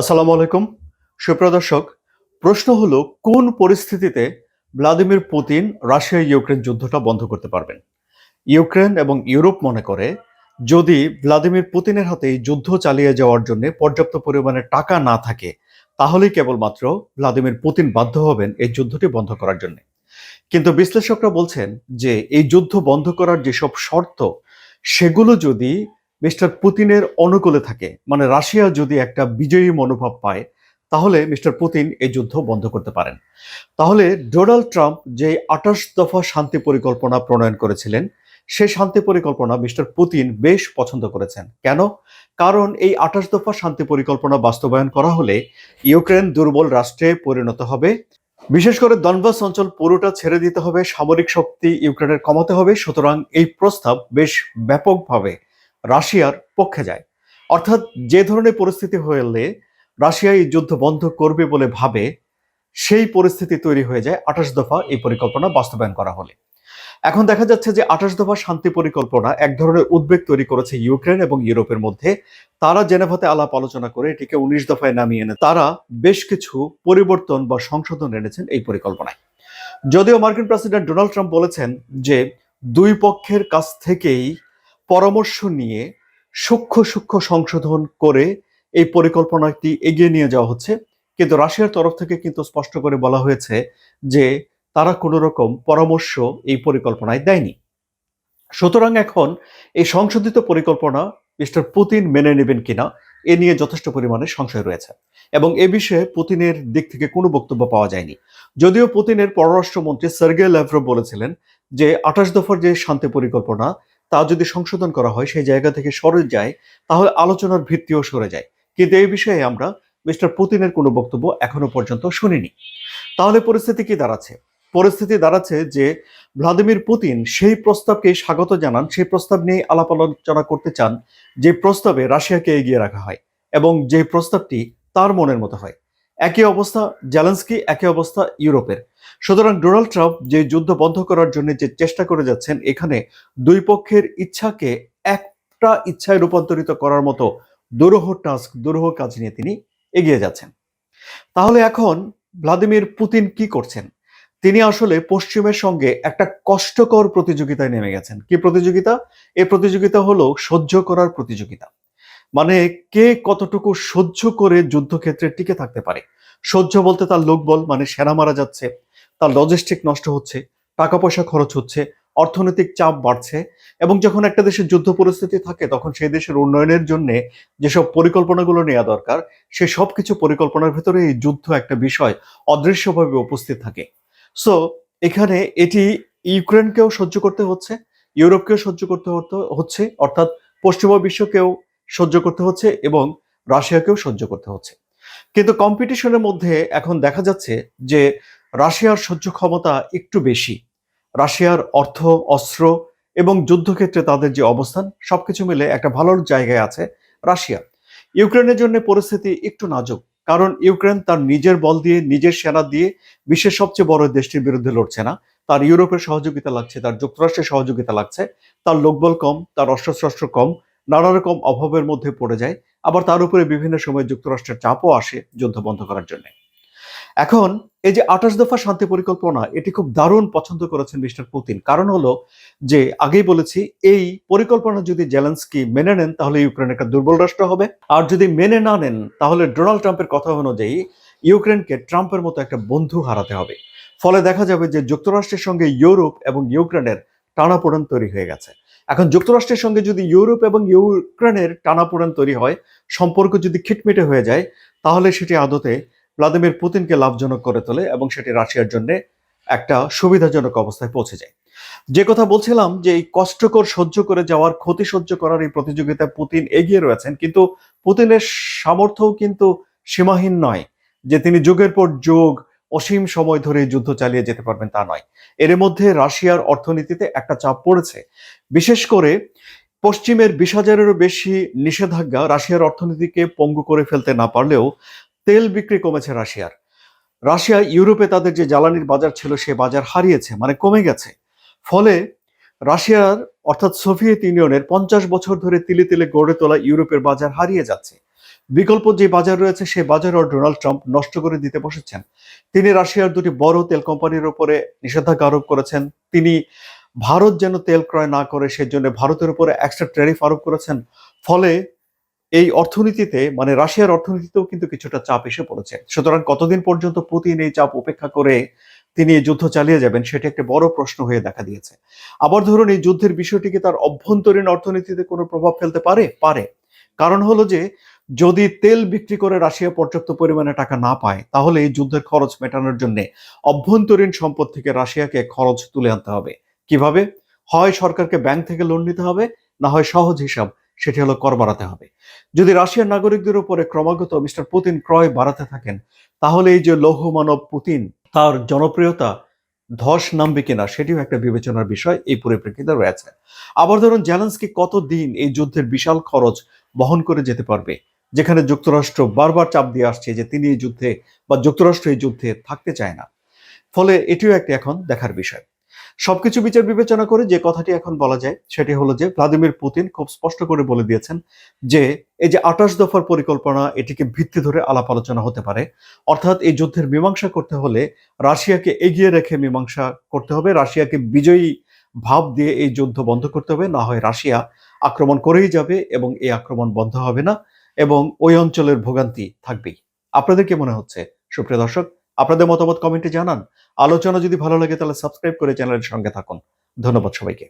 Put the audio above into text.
আসসালামু আলাইকুম। সুপ্রদর্শক প্রশ্ন হলো, কোন পরিস্থিতিতে ভ্লাদিমির পুতিন রাশিয়া ইউক্রেন যুদ্ধটা বন্ধ করতে পারবেন? ইউক্রেন এবং ইউরোপ মনে করে, যদি ভ্লাদিমির পুতিনের হাতে যুদ্ধ চালিয়ে যাওয়ার জন্য পর্যাপ্ত পরিমাণে টাকা না থাকে, তাহলেই কেবলমাত্র ভ্লাদিমির পুতিন বাধ্য হবেন এই যুদ্ধটি বন্ধ করার জন্য। কিন্তু বিশ্লেষকরা বলছেন যে, এই যুদ্ধ বন্ধ করার যেসব শর্ত, সেগুলো যদি মিস্টার পুতিনের অনুকূলে থাকে। মানে রাশিয়া যদি একটা বিজয়ী মনোভাব পায়, তাহলে মিস্টার পুতিন এই যুদ্ধ বন্ধ করতে পারেন। তাহলে ডোনাল্ড ট্রাম্প যে আঠাশ দফা শান্তি পরিকল্পনা প্রণয়ন করেছিলেন সেই শান্তি পরিকল্পনা মিস্টার পুতিন বেশ পছন্দ করেছেন। কেন? কারণ এই আঠাশ দফা শান্তি পরিকল্পনা বাস্তবায়ন করা হলে ইউক্রেন দুর্বল রাষ্ট্রে পরিণত হবে। বিশেষ করে দনবাস অঞ্চল পুরোটা ছেড়ে দিতে হবে, সামরিক শক্তি ইউক্রেনের কমাতে হবে। সুতরাং এই প্রস্তাব বেশ ব্যাপকভাবে রাশিয়ার পক্ষে যায়। অর্থাৎ যে ধরনের পরিস্থিতি হলে রাশিয়া এই যুদ্ধ বন্ধ করবে বলে ভাবে, সেই পরিস্থিতি তৈরি হয়ে যায় আঠাশ দফা এই পরিকল্পনা বাস্তবায়ন করা হলে। এখন দেখা যাচ্ছে যে আঠাশ দফা শান্তি পরিকল্পনা এক ধরনের উদ্বেগ তৈরি করেছে ইউক্রেন এবং ইউরোপের মধ্যে। তারা জেনেভাতে আলাপ আলোচনা করে এটিকে উনিশ দফায় নামিয়ে এনে তারা বেশ কিছু পরিবর্তন বা সংশোধন এনেছেন এই পরিকল্পনায়। যদিও মার্কিন প্রেসিডেন্ট ডোনাল্ড ট্রাম্প বলেছেন যে দুই পক্ষের কাছ থেকেই পরামর্শ নিয়ে সূক্ষ্ম সূক্ষ্ম সংশোধন করে এই পরিকল্পনাটি এগিয়ে নিয়ে যাওয়া হচ্ছে। কিন্তু রাশিয়ার তরফ থেকে কিন্তু স্পষ্ট করে বলা হয়েছে যে তারা কোনো রকম পরামর্শ এই পরিকল্পনায় দেয়নি। সুতরাং এখন এই সংশোধিত পরিকল্পনা মিস্টার পুতিন মেনে নেবেন কিনা, এ নিয়ে যথেষ্ট পরিমাণে সংশয় রয়েছে। এবং এ বিষয়ে পুতিনের দিক থেকে কোনো বক্তব্য পাওয়া যায়নি। যদিও পুতিনের পররাষ্ট্রমন্ত্রী সার্গে ল্যাভরভ বলেছিলেন যে আঠাশ দফার যে শান্তি পরিকল্পনা তা যদি সংশোধন করা হয়, সেই জায়গা থেকে সরে যায়, তাহলে আলোচনার ভিত্তিও সরে যায়। কিন্তু এই বিষয়ে আমরা মিস্টার পুতিনের কোনো বক্তব্য এখনও পর্যন্ত শুনিনি। তাহলে পরিস্থিতি কি দাঁড়াচ্ছে? পরিস্থিতি দাঁড়াচ্ছে যে ভ্লাদিমির পুতিন সেই প্রস্তাবকে স্বাগত জানান, সেই প্রস্তাব নিয়ে আলাপ আলোচনা করতে চান, যে প্রস্তাবে রাশিয়াকে এগিয়ে রাখা হয় এবং যে প্রস্তাবটি তার মনের মতো হয়। একই অবস্থা জেলেন্সকি, একই অবস্থা ইউরোপের। সুতরাং ডোনাল্ড ট্রাম্প যে যুদ্ধ বন্ধ করার জন্য যে চেষ্টা করে যাচ্ছেন, এখানে দুই পক্ষের ইচ্ছাকে একটা ইচ্ছায় রূপান্তরিত করার মতো দুরূহ টাস্ক, দুরূহ কাজ নিয়ে তিনি এগিয়ে যাচ্ছেন। তাহলে এখন ভ্লাদিমির পুতিন কি করছেন? তিনি আসলে পশ্চিমের সঙ্গে একটা কষ্টকর প্রতিযোগিতায় নেমে গেছেন। কি প্রতিযোগিতা? এই প্রতিযোগিতা হলো সহ্য করার প্রতিযোগিতা। মানে কে কতটুকু সহ্য করে যুদ্ধক্ষেত্রে টিকে থাকতে পারে? সহ্য বলতে তার লোকবল মানে সেনা মারা যাচ্ছে, তার লজিস্টিক নষ্ট হচ্ছে টাকা পয়সা খরচ হচ্ছে, অর্থনৈতিক চাপ বাড়ছে, এবং যখন একটা দেশের যুদ্ধ পরিস্থিতি থাকে, তখন সেই দেশের উন্নয়নের জন্য যেসব পরিকল্পনাগুলো নেওয়া দরকার, সে সব কিছু পরিকল্পনার ভেতরে এই যুদ্ধ একটা বিষয় অদৃশ্যভাবে উপস্থিত থাকে। সো এখানে এটি ইউক্রেনকেও সহ্য করতে হচ্ছে, ইউরোপকেও সহ্য করতে হচ্ছে, অর্থাৎ পশ্চিমা বিশ্বকেও সহ্য করতে হচ্ছে এবং রাশিয়াকেও সহ্য করতে হচ্ছে। কিন্তু কম্পিটিশনের মধ্যে এখন দেখা যাচ্ছে যে রাশিয়ার সহ্য ক্ষমতা একটু বেশি। রাশিয়ার অর্থ, অস্ত্র এবং যুদ্ধক্ষেত্রে তাদের যে অবস্থান, সবকিছু মিলে একটা ভালো জায়গায় আছে রাশিয়া। ইউক্রেনের জন্য পরিস্থিতি একটু নাজুক, কারণ ইউক্রেন তার নিজের বল দিয়ে, নিজের সেনা দিয়ে বিশ্বের সবচেয়ে বড় দেশটির বিরুদ্ধে লড়ছে না। তার ইউরোপের সহযোগিতা লাগছে, তার যুক্তরাষ্ট্রের সহযোগিতা লাগছে, তার লোকবল কম, তার অস্ত্রশস্ত্র কম নানা রকম অভাবের মধ্যে পড়ে যায়, আবার তার উপরে বিভিন্ন সময় যুক্তরাষ্ট্রের চাপও আসে যুদ্ধ বন্ধ করার জন্য। এখন, এই যে আঠাশ দফা শান্তি পরিকল্পনা, এটি খুব দারুণ পছন্দ করেছেন মিস্টার পুতিন। কারণ হলো যে, আগেই বলেছি, এই পরিকল্পনা যদি জেলেন্সকি মেনে নেন, তাহলে ইউক্রেন একটা দুর্বল রাষ্ট্র হবে। আর যদি মেনে না নেন, তাহলে ডোনাল্ড ট্রাম্পের কথা অনুযায়ী ইউক্রেনকে ট্রাম্পের মতো একটা বন্ধু হারাতে হবে। ফলে দেখা যাবে যে যুক্তরাষ্ট্রের সঙ্গে ইউরোপ এবং ইউক্রেনের টানাপোড়েন তৈরি হয়ে গেছে। এখন যুক্তরাষ্ট্রের সঙ্গে যদি ইউরোপ এবং ইউক্রেনের টানাপোড়েন তৈরি হয়, সম্পর্ক যদি খিটমিটে হয়ে যায়, তাহলে সেটি আদতে ভ্লাদিমির পুতিনকে লাভজনক করে তোলে এবং সেটি রাশিয়ার জন্য একটা সুবিধাজনক অবস্থায় পৌঁছে যায়। যে কথা বলছিলাম যে এই কষ্টকর সহ্য করে যাওয়ার ক্ষতি সহ্য করার এই প্রতিযোগিতায় পুতিন এগিয়ে রয়েছেন, কিন্তু পুতিনের সামর্থ্যও কিন্তু সীমাহীন নয় যে তিনি যুগের পর যুগ অসীম সময় ধরে যুদ্ধ চালিয়ে যেতে পারবেন তা নয়। এর মধ্যে রাশিয়ার অর্থনীতিতে একটা চাপ পড়েছে। বিশেষ করে পশ্চিমের বিশ হাজারেরও বেশি নিষেধাজ্ঞা রাশিয়ার অর্থনীতিকে পঙ্গু করে ফেলতে না পারলেও তেল বিক্রি কমেছে রাশিয়ার। রাশিয়া ইউরোপে তাদের যে জ্বালানির বাজার ছিল সে বাজার হারিয়েছে মানে কমে গেছে। ফলে রাশিয়ার, অর্থাৎ সোভিয়েত ইউনিয়নের পঞ্চাশ বছর ধরে তিলে তিলে গড়ে তোলা ইউরোপের বাজার হারিয়ে যাচ্ছে। বিকল্প যে বাজার রয়েছে সেই বাজারও ডোনাল্ড ট্রাম্প নষ্ট করে দিতে বসেছেন। তিনি রাশিয়ার দুটি বড় তেল কোম্পানির উপরে নিষেধাজ্ঞা আরোপ করেছেন। তিনি ভারত যেন তেল ক্রয় না করে, সেজন্য ভারতের উপরে এক্সট্রা ট্যারিফ আরোপ করেছেন। ফলে এই অর্থনীতিতে মানে রাশিয়ার অর্থনীতিতেও কিন্তু কিছুটা চাপ এসে পড়েছে। সুতরাং কতদিন পর্যন্ত পুতিন এই চাপ উপেক্ষা করে তিনি এই যুদ্ধ চালিয়ে যাবেন, সেটা একটা বড় প্রশ্ন হয়ে দেখা দিয়েছে। আবার ধরুন, এই যুদ্ধের বিষয়টিকে তার অভ্যন্তরীণ অর্থনীতিতে কোনো প্রভাব ফেলতে পারে? পারে। কারণ হলো যে যদি তেল বিক্রি করে রাশিয়া পর্যাপ্ত পরিমাণে টাকা না পায়, তাহলে এই যুদ্ধের খরচ মেটানোর জন্য অভ্যন্তরীণ সম্পদ থেকে রাশিয়াকে খরচ তুলে আনতে হবে। কীভাবে? হয় সরকারকে ব্যাংক থেকে লোন নিতে হবে, না হয় সহজ হিসাব সেটি হলো কর বাড়াতে হবে। যদি রাশিয়ার নাগরিকদের উপরে ক্রমাগত মিস্টার পুতিন ক্রয় বাড়াতে থাকেন, তাহলে এই যে লৌহ মানব পুতিন, তার জনপ্রিয়তা ধস নামবে কিনা সেটিও একটা বিবেচনার বিষয়, এই পরিপ্রেক্ষিতে রয়েছে। আবার ধরুন জ্যালেন্সকি কতদিন এই যুদ্ধের বিশাল খরচ বহন করে যেতে পারবে? যেখানে যুক্তরাষ্ট্র বারবার চাপ দিয়ে আসছে যে তিনি এই যুদ্ধে বা যুক্তরাষ্ট্র এই যুদ্ধে থাকতে চায় না। ফলে এটিও একটি এখন দেখার বিষয়। সবকিছু বিচার বিবেচনা করে যে কথাটি এখন বলা যায়, সেটি হলো যে ভ্লাদিমির পুতিন খুব স্পষ্ট করে বলে দিয়েছেন যে এই যে আঠাশ দফার পরিকল্পনা, এটিকে ভিত্তি ধরে আলাপ আলোচনা হতে পারে। অর্থাৎ এই যুদ্ধের মীমাংসা করতে হলে রাশিয়াকে এগিয়ে রেখে মীমাংসা করতে হবে, রাশিয়াকে বিজয়ী ভাব দিয়ে এই যুদ্ধ বন্ধ করতে হবে। না হয় রাশিয়া আক্রমণ করেই যাবে এবং এই আক্রমণ বন্ধ হবে না। এবং ওই অঞ্চলের ভোগান্তি থাকবেই। আপনাদের কি মনে হচ্ছে? সুপ্রিয় দর্শক, আপনাদের মতামত কমেন্টে জানান। আলোচনা যদি ভালো লাগে, তাহলে সাবস্ক্রাইব করে চ্যানেলের সঙ্গে থাকুন। ধন্যবাদ সবাইকে।